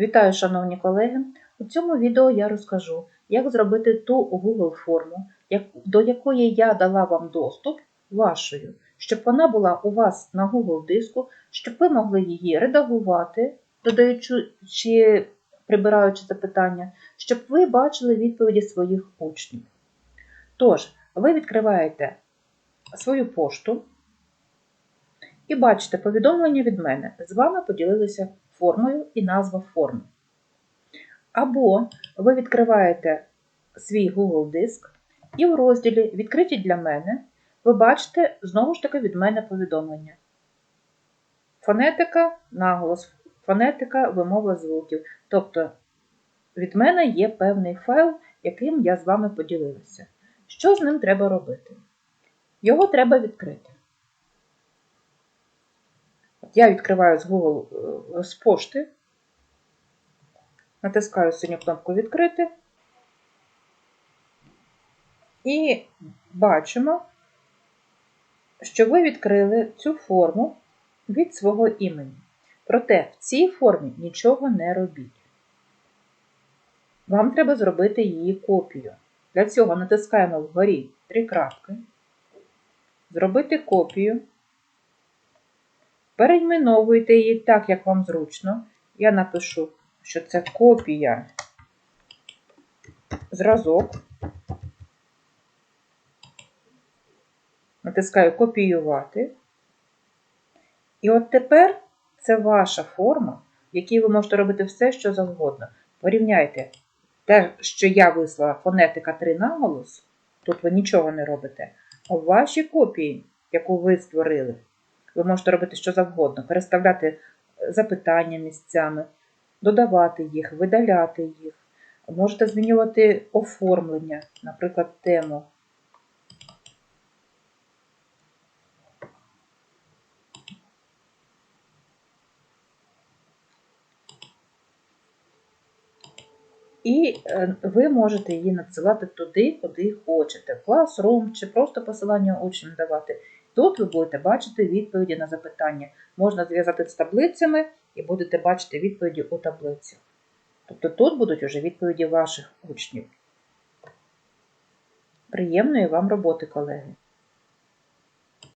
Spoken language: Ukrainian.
Вітаю, шановні колеги! У цьому відео я розкажу, як зробити ту Google форму, до якої я дала вам доступ вашою, щоб вона була у вас на Google диску, щоб ви могли її редагувати, додаючи чи прибираючи запитання, щоб ви бачили відповіді своїх учнів. Тож, ви відкриваєте свою пошту і бачите повідомлення від мене. З вами поділилися формою і назва форми. Або ви відкриваєте свій Google диск, і в розділі Відкриті для мене ви бачите знову ж таки від мене повідомлення. Фонетика, наголос, фонетика, вимова звуків. Тобто від мене є певний файл, яким я з вами поділилася. Що з ним треба робити? Його треба відкрити. Я відкриваю з Google е, з пошти, натискаю синю кнопку Відкрити і бачимо, що ви відкрили цю форму від свого імені. Проте в цій формі нічого не робіть. Вам треба зробити її копію. Для цього натискаємо вгорі три крапки, зробити копію. Перейменовуйте її так, як вам зручно. Я напишу, що це копія зразок. Натискаю копіювати. І от тепер це ваша форма, в якій ви можете робити все, що завгодно. Порівняйте те, що я вислала фонетика 3 наголос, тут ви нічого не робите. А в вашій копії, яку ви створили, ви можете робити що завгодно, переставляти запитання місцями, додавати їх, видаляти їх. Можете змінювати оформлення, наприклад, тему. І е, ви можете її надсилати туди, куди хочете, в Classroom чи просто посилання учням давати. Тут ви будете бачити відповіді на запитання. Можна зв'язати з таблицями і будете бачити відповіді у таблицях. Тобто тут будуть уже відповіді ваших учнів. Приємної вам роботи, колеги!